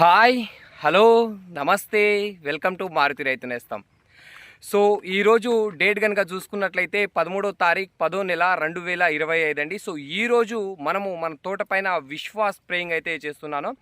Hi hello namaste welcome to Maruti రైతు నేస్తాం. So ఈరోజు డేట్ కనుక చూసుకున్నట్లయితే పదమూడో తారీఖు పదో నెల రెండు వేల ఇరవై ఐదు అండి. సో ఈరోజు మనము మన తోట పైన విశ్వాస్ స్ప్రేయింగ్ అయితే చేస్తున్నాను.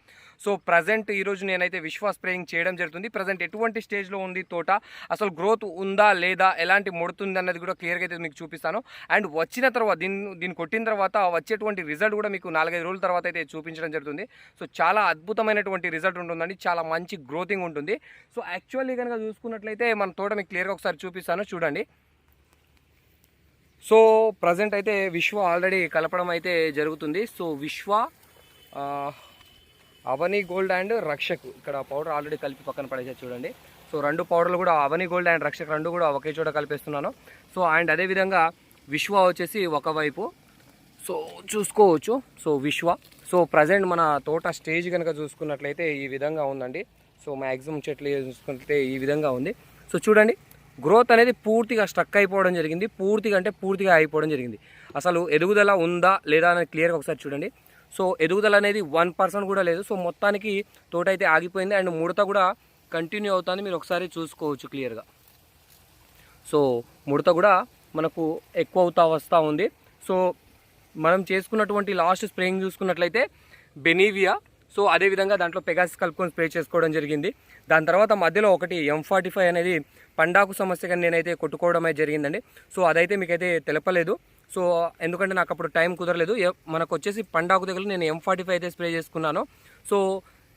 సో ప్రజెంట్ ఈరోజు నేనైతే విశ్వా స్ప్రేయింగ్ చేయడం జరుగుతుంది. ప్రజెంట్ ఎటువంటి స్టేజ్లో ఉంది తోట? అసలు గ్రోత్ ఉందా లేదా? ఎలాంటి ముడుతుంది అన్నది కూడా క్లియర్గా అయితే మీకు చూపిస్తాను. అండ్ వచ్చిన తర్వాత దీన్ని దీన్ని కొట్టిన తర్వాత వచ్చేటువంటి రిజల్ట్ కూడా మీకు నాలుగైదు రోజుల తర్వాత అయితే చూపించడం జరుగుతుంది. సో చాలా అద్భుతమైనటువంటి రిజల్ట్ ఉంటుందండి. చాలా మంచి గ్రోతింగ్ ఉంటుంది. సో యాక్చువల్లీ కనుక చూసుకున్నట్లయితే మన తోట మీకు క్లియర్గా ఒకసారి చూపిస్తాను. చూడండి. సో ప్రజెంట్ అయితే విశ్వ ఆల్రెడీ కలపడం అయితే జరుగుతుంది. సో విశ్వ అవని గోల్డ్ అండ్ రక్షక్. ఇక్కడ పౌడర్ ఆల్రెడీ కలిపి పక్కన పడేసారు చూడండి. సో రెండు పౌడర్లు కూడా అవని గోల్డ్ అండ్ రక్షక్ రెండు కూడా ఒకే చోట కలిపేస్తున్నాను. సో అండ్ అదేవిధంగా విశ్వ వచ్చేసి ఒకవైపు సో చూసుకోవచ్చు. సో విశ్వ. సో ప్రజెంట్ మన తోట స్టేజ్ కనుక చూసుకున్నట్లయితే ఈ విధంగా ఉందండి. సో మ్యాక్సిమం చెట్లు చూసుకుంటే ఈ విధంగా ఉంది. సో చూడండి గ్రోత్ అనేది పూర్తిగా స్ట్రక్ అయిపోవడం జరిగింది. పూర్తిగా అంటే పూర్తిగా అయిపోవడం జరిగింది. అసలు ఎదుగుదల ఉందా లేదా అనేది క్లియర్గా ఒకసారి చూడండి. సో ఎదుగుదల అనేది వన్ పర్సెంట్ కూడా లేదు. సో మొత్తానికి తోట అయితే ఆగిపోయింది. అండ్ ముడత కూడా కంటిన్యూ అవుతుంది. మీరు ఒకసారి చూసుకోవచ్చు క్లియర్గా. సో ముడత కూడా మనకు ఎక్కువ అవుతా వస్తూ ఉంది. సో మనం చేసుకున్నటువంటి లాస్ట్ స్ప్రేయింగ్ చూసుకున్నట్లయితే బెనీవియా. సో అదేవిధంగా దాంట్లో పెగాసిస్ కలుపుకొని స్ప్రే చేసుకోవడం జరిగింది. దాని తర్వాత మధ్యలో ఒకటి ఎం ఫార్టీ ఫైవ్ అనేది పండాకు సమస్యగా నేనైతే కొట్టుకోవడమే జరిగిందండి. సో అదైతే మీకైతే తెలపలేదు. సో ఎందుకంటే నాకు అప్పుడు టైం కుదరలేదు. మనకు వచ్చేసి పండాకు దగ్గర నేను ఎం ఫార్టీ ఫైవ్ అయితే స్ప్రే చేసుకున్నాను. సో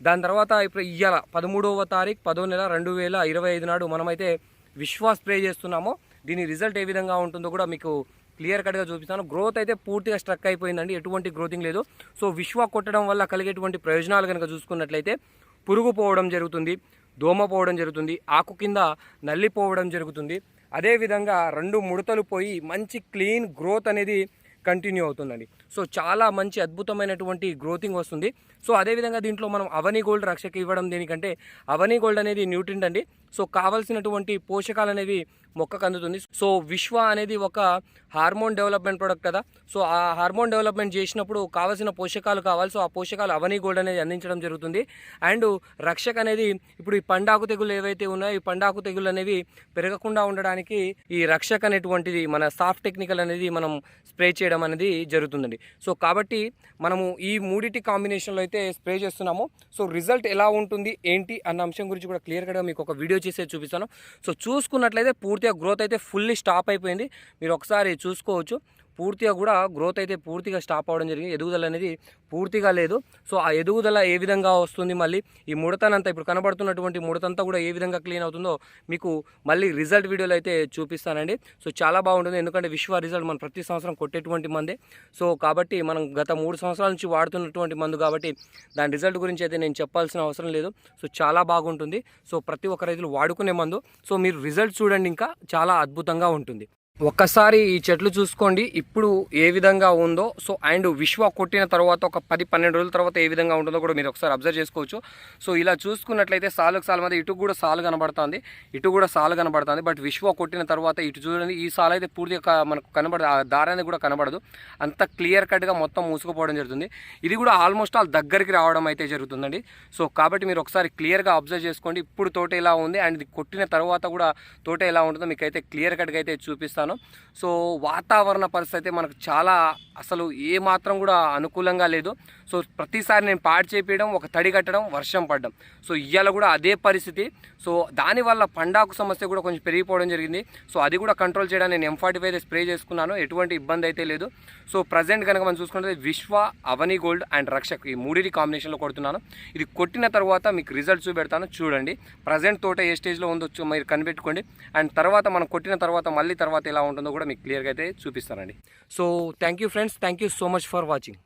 దాని తర్వాత ఇప్పుడు ఇవాళ పదమూడవ తారీఖు పదో నెల రెండు వేల ఇరవై ఐదు నాడు మనమైతే విశ్వా స్ప్రే చేస్తున్నాము. దీని రిజల్ట్ ఏ విధంగా ఉంటుందో కూడా మీకు క్లియర్ కట్గా చూపిస్తాను. గ్రోత్ అయితే పూర్తిగా స్ట్రక్ అయిపోయిందండి. ఎటువంటి గ్రోతింగ్ లేదు. సో విశ్వ కొట్టడం వల్ల కలిగేటువంటి ప్రయోజనాలు కనుక చూసుకున్నట్లయితే పురుగు పోవడం జరుగుతుంది దోమ పోవడం జరుగుతుంది ఆకు కింద నల్లిపోవడం జరుగుతుంది. అదేవిధంగా రెండు ముడతలు పోయి మంచి క్లీన్ గ్రోత్ అనేది కంటిన్యూ అవుతుందండి. సో చాలా మంచి అద్భుతమైనటువంటి గ్రోతింగ్ వస్తుంది. సో అదేవిధంగా దీంట్లో మనం అవని గోల్డ్ రక్షక ఇవ్వడం దేనికంటే అవని గోల్డ్ అనేది న్యూట్రింట్ అండి. సో కావాల్సినటువంటి పోషకాలు అనేవి మొక్కకు అందుతుంది. సో విశ్వ అనేది ఒక హార్మోన్ డెవలప్మెంట్ ప్రోడక్ట్ కదా. సో ఆ హార్మోన్ డెవలప్మెంట్ చేసినప్పుడు కావాల్సిన పోషకాలు కావాలి. సో ఆ పోషకాలు అవని గోల్డ్ అనేది అందించడం జరుగుతుంది. అండ్ రక్షక్ అనేది ఇప్పుడు ఈ పండాకు తెగులు ఏవైతే ఉన్నాయో ఈ పండాకు తెగులు అనేవి పెరగకుండా ఉండడానికి ఈ రక్షక్ అనేటువంటిది మన సాఫ్ట్ టెక్నికల్ అనేది మనం స్ప్రే చేయడం అనేది జరుగుతుందండి. సో కాబట్టి మనము ఈ మూడిటి కాంబినేషన్లో అయితే స్ప్రే చేస్తున్నాము. సో రిజల్ట్ ఎలా ఉంటుంది ఏంటి అన్న అంశం గురించి కూడా క్లియర్గా మీకు ఒక వీడియో చేసే చూపిస్తాను. సో చూసుకున్నట్లయితే పూర్తిగా గ్రోత్ అయితే ఫుల్లీ స్టాప్ అయిపోయింది. మీరు ఒకసారి చూసుకోవచ్చు. పూర్తిగా కూడా గ్రోత్ అయితే పూర్తిగా స్టాప్ అవ్వడం జరిగింది. ఎదుగుదల అనేది పూర్తిగా లేదు. సో ఆ ఎదుగుదల ఏ విధంగా వస్తుంది మళ్ళీ? ఈ ముడతనంతా ఇప్పుడు కనబడుతున్నటువంటి ముడతంతా కూడా ఏ విధంగా క్లీన్ అవుతుందో మీకు మళ్ళీ రిజల్ట్ వీడియోలో అయితే చూపిస్తానండి. సో చాలా బాగుంటుంది. ఎందుకంటే విశ్వ రిజల్ట్ మనం ప్రతి సంవత్సరం కొట్టేటువంటి మందే. సో కాబట్టి మనం గత మూడు సంవత్సరాల నుంచి వాడుతున్నటువంటి మందు కాబట్టి దాని రిజల్ట్ గురించి అయితే నేను చెప్పాల్సిన అవసరం లేదు. సో చాలా బాగుంటుంది. సో ప్రతి ఒక్క రైతులు వాడుకునే మందు. సో మీరు రిజల్ట్ చూడండి ఇంకా. చాలా అద్భుతంగా ఉంటుంది. ఒక్కసారి ఈ చెట్లు చూసుకోండి ఇప్పుడు ఏ విధంగా ఉందో. సో అండ్ విశ్వ కొట్టిన తర్వాత ఒక పది పన్నెండు రోజుల తర్వాత ఏ విధంగా ఉంటుందో కూడా మీరు ఒకసారి అబ్జర్వ్ చేసుకోవచ్చు. సో ఇలా చూసుకున్నట్లయితే సాలుకు సాలు మీద ఇటు కూడా సాలు కనబడుతుంది. ఇటు కూడా సాలు కనబడుతుంది. బట్ విశ్వ కొట్టిన తర్వాత ఇటు చూడండి ఈ సాలు అయితే పూర్తిగా మనకు కనబడదు ఆ దారి అనేది కూడా కనబడదు. అంత క్లియర్ కట్గా మొత్తం మూసుకుపోవడం జరుగుతుంది. ఇది కూడా ఆల్మోస్ట్ ఆల్ దగ్గరికి రావడం అయితే జరుగుతుందండి. సో కాబట్టి మీరు ఒకసారి క్లియర్గా అబ్జర్వ్ చేసుకోండి. ఇప్పుడు తోట ఎలా ఉంది? అండ్ ఇది కొట్టిన తర్వాత కూడా తోట ఎలా ఉంటుందో మీకు అయితే క్లియర్ కట్గా అయితే చూపిస్తాను. సో వాతావరణ పరిస్థితి అయితే మనకు చాలా అసలు ఏ మాత్రం కూడా అనుకూలంగా లేదు. సో ప్రతిసారి నేను పాడు చేపించడం ఒక తడి కట్టడం వర్షం పడడం. సో ఇవాళ కూడా అదే పరిస్థితి. సో దానివల్ల పండాకు సమస్య కూడా కొంచెం పెరిగిపోవడం జరిగింది. సో అది కూడా కంట్రోల్ చేయడానికి నేను ఎం ఫార్టీ ఫైవ్ స్ప్రే చేసుకున్నాను. ఎటువంటి ఇబ్బంది అయితే లేదు. సో ప్రజెంట్ కనుక మనం చూసుకుంటే విశ్వ అవని గోల్డ్ అండ్ రక్షక్ ఈ మూడిటి కాంబినేషన్లో కొడుతున్నాను. ఇది కొట్టిన తర్వాత మీకు రిజల్ట్ చూపెడతాను. చూడండి. ప్రజెంట్ తోట ఏ స్టేజ్లో ఉందో మీరు కనిపెట్టుకోండి. అండ్ తర్వాత మనం కొట్టిన తర్వాత మళ్ళీ తర్వాత ఎలా ఉంటుందో కూడా మీకు క్లియర్గా అయితే చూపిస్తానండి. So thank you friends thank you so much for watching